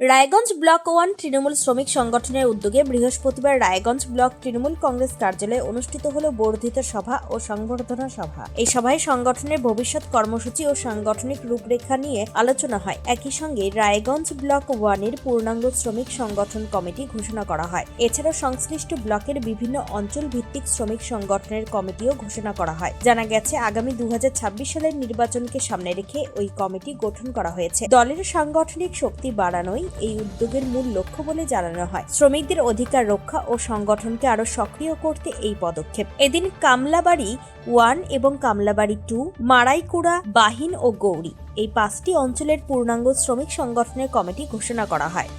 Raiganj block one Trinamool শ্রমিক সংগঠনের উদ্যোগে বৃহস্পতিবার রায়গঞ্জ ব্লক তৃণমূল কংগ্রেস কার্যালয়ে অনুষ্ঠিত হল বর্ধিত সভা ও সংবর্ধনা সভা। এই সভায় সংগঠনের ভবিষ্যৎ কর্মসূচি ও সাংগঠনিক রূপরেখা নিয়ে আলোচনা হয়। একই সঙ্গে রায়গঞ্জ ব্লক ওয়ানের পূর্ণাঙ্গ শ্রমিক সংগঠন কমিটি ঘোষণা করা হয়। এছাড়াও সংশ্লিষ্ট ব্লকের বিভিন্ন অঞ্চল ভিত্তিক শ্রমিক সংগঠনের কমিটিও ঘোষণা করা হয়। জানা গেছে, আগামী দু হাজার ছাব্বিশ সালের নির্বাচনকে সামনে রেখে ওই কমিটি গঠন করা হয়েছে। দলের সাংগঠনিক শক্তি বাড়ানোই এই উদ্যোগের মূল লক্ষ্য বলে জানানো হয়। শ্রমিকদের অধিকার রক্ষা ও সংগঠনকে আরও সক্রিয় করতে এই পদক্ষেপ। এদিন কামলাবাড়ি ওয়ান এবং কামলাবাড়ি টু মারাইকুড়া বাহিন ও গৌরী এই পাঁচটি অঞ্চলের পূর্ণাঙ্গ শ্রমিক সংগঠনের কমিটি ঘোষণা করা হয়।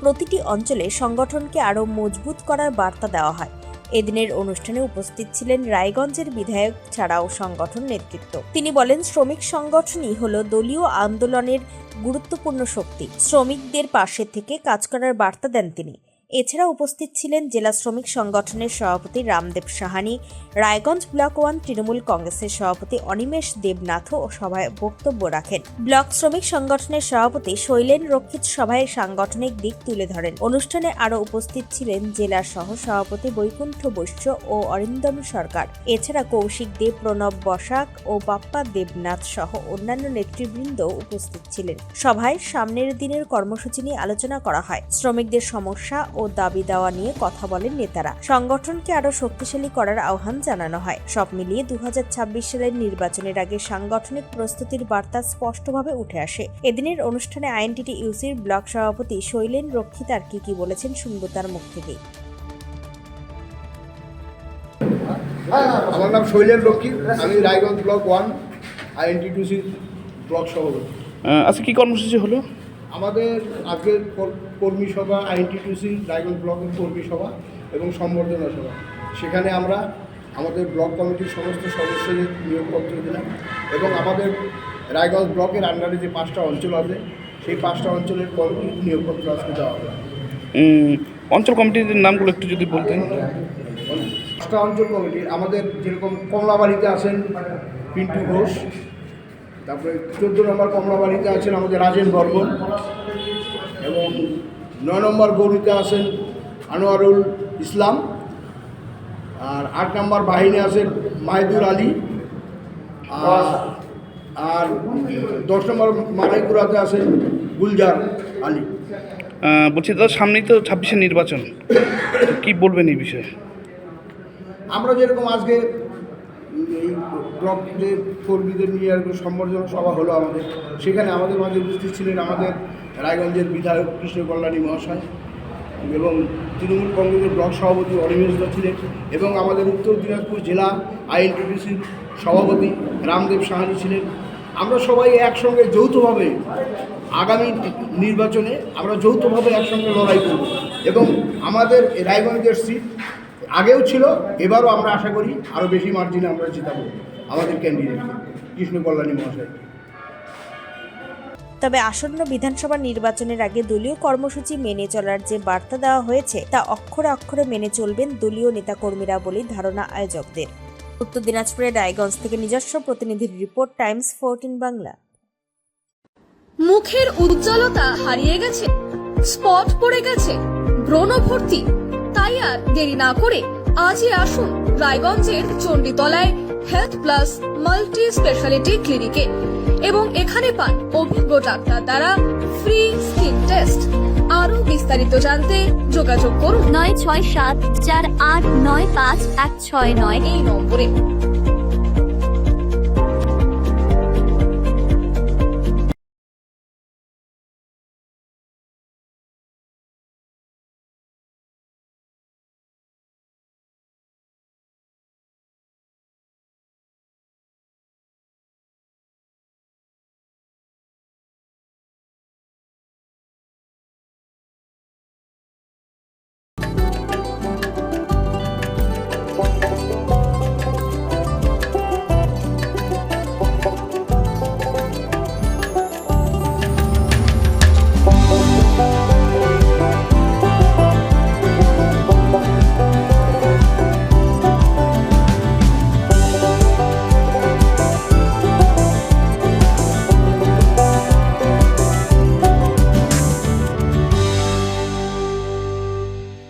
প্রতিটি অঞ্চলে সংগঠনকে আরও মজবুত করার বার্তা দেওয়া হয়। এদিনের অনুষ্ঠানে উপস্থিত ছিলেন রায়গঞ্জের বিধায়ক ছাড়াও সংগঠন নেতৃত্ব। তিনি বলেন, শ্রমিক সংগঠনই হল দলীয় আন্দোলনের গুরুত্বপূর্ণ শক্তি। শ্রমিকদের পাশে থেকে কাজ করার বার্তা দেন তিনি। এছাড়া উপস্থিত ছিলেন জেলা শ্রমিক সংগঠনের সভাপতি রামদেব সাহানি, রায়গঞ্জ ব্লক ওয়ান তৃণমূল কংগ্রেসের সভাপতি অনিমেষ দেবনাথও সভায় বক্তব্য রাখেন। ব্লক শ্রমিক সংগঠনের সভাপতি শৈলেন রক্ষিত সভায় সাংগঠনিক দিক তুলে ধরেন। অনুষ্ঠানে আরও উপস্থিত ছিলেন জেলার সহ সভাপতি বৈকুণ্ঠ বৈশ্য ও অরিন্দম সরকার। এছাড়া কৌশিক দেব প্রণব বসাক ও বাপ্পা দেবনাথ সহ অন্যান্য নেতৃবৃন্দ উপস্থিত ছিলেন। সভায় সামনের দিনের কর্মসূচি নিয়ে আলোচনা করা হয়। শ্রমিকদের সমস্যা ও দাবি দেওয়া নিয়ে কথা বলেন নেতারা। সংগঠনকে আরও শক্তিশালী করার আহ্বান জানানো হয়। সব মিলিয়ে দু সালের নির্বাচনের আগে সাংগঠনিক প্রস্তুতির বার্তা স্পষ্টভাবে উঠে আসে। এদিনের অনুষ্ঠানে আইএনটিটি ইউসির ব্লক সভাপতি শৈলেন রক্ষিত আর কি কি বলেছেন শুনব তার মুখ থেকেই আমার নাম শৈলেন রক্ষী আমি Raiganj block one INTTUC block সভাপতি। আজকে কি কর্মসূচি হলো? আমাদের আজকের কর্মী সভা আইএনটিটিউসি রায়গঞ্জ ব্লকের কর্মী সভা এবং সম্বর্ধনা সভা। সেখানে আমরা আমাদের ব্লক কমিটির সমস্ত সদস্যদের নিয়োগপত্র দিলাম এবং আমাদের রায়গঞ্জ ব্লকের আন্ডারে যে পাঁচটা অঞ্চল আছে সেই পাঁচটা অঞ্চলের কমিটির নিয়োগপত্র আজকে দেওয়া হবে। অঞ্চল কমিটির নামগুলো একটু যদি বলতেন। পাঁচটা অঞ্চল কমিটি আমাদের যেরকম কমলাবাড়িতে আছেন পিন্টু ঘোষ তারপরে চোদ্দ নম্বর কমলাবাড়িতে আছেন আমাদের রাজেন বর্মন এবং নয় নম্বর গৌরীতে আছেন আনোয়ারুল ইসলাম আর আট নম্বর বাহিনী আছেন মাহিদুর আলী আর আর দশ নম্বর মারাইপুরাতে আছেন গুলজার আলী। বলছি দাদা সামনেই তো ছাব্বিশে নির্বাচন। কি বলবেন এই বিষয়ে? আমরা যেরকম আজকে এই যে কর্মীদের নিয়ে এরকম সম্বর্ধনা সভা হলো আমাদের। সেখানে আমাদের মাঝে উপস্থিত ছিলেন আমাদের রায়গঞ্জের বিধায়ক কৃষ্ণ কল্যাণী মহাশয় এবং তৃণমূল কংগ্রেসের ব্লক সভাপতি অনিমেষ দা ছিলেন এবং আমাদের উত্তর দিনাজপুর জেলা আইএনটিডিসির সভাপতি রামদেব সাহানি ছিলেন। আমরা সবাই একসঙ্গে যৌথভাবে আগামী নির্বাচনে আমরা যৌথভাবে একসঙ্গে লড়াই করব এবং আমাদের রায়গঞ্জের সিট আগেও ছিল এবারও আমরা আশা করি আরও বেশি মার্জিনে আমরা জিতাবো আমাদের ক্যান্ডিডেট কৃষ্ণ কল্যাণী মহাশয়। তবে আসন্ন বিধানসভা নির্বাচনের আগে দলীয় কর্মসূচি মেনে চলার যে বার্তা দেওয়া হয়েছে তা অক্ষরে অক্ষরে মেনে চলবেন দলীয় নেতাকর্মীরা বলে ধারণা আয়োজকদের। উত্তর দিনাজপুরের রায়গঞ্জ থেকে নিজস্ব প্রতিনিধির রিপোর্ট টাইমস ফোরটিন বাংলা। মুখের উজ্জ্বলতা হারিয়ে গেছে স্পট পড়ে গেছে ব্রণ ভর্তি তাই আর দেরি না করে আজই আসুন রায়গঞ্জের চণ্ডীতলায় হেলথ প্লাস মাল্টি স্পেশালিটি ক্লিনিকে এবং এখানে পান অভিজ্ঞ ডাক্তার দ্বারা ফ্রি স্কিন টেস্ট আরও বিস্তারিত জানতে যোগাযোগ করুন। নয় ছয় সাত চার আট নয় পাঁচ এক ছয় নয়। এই নম্বরে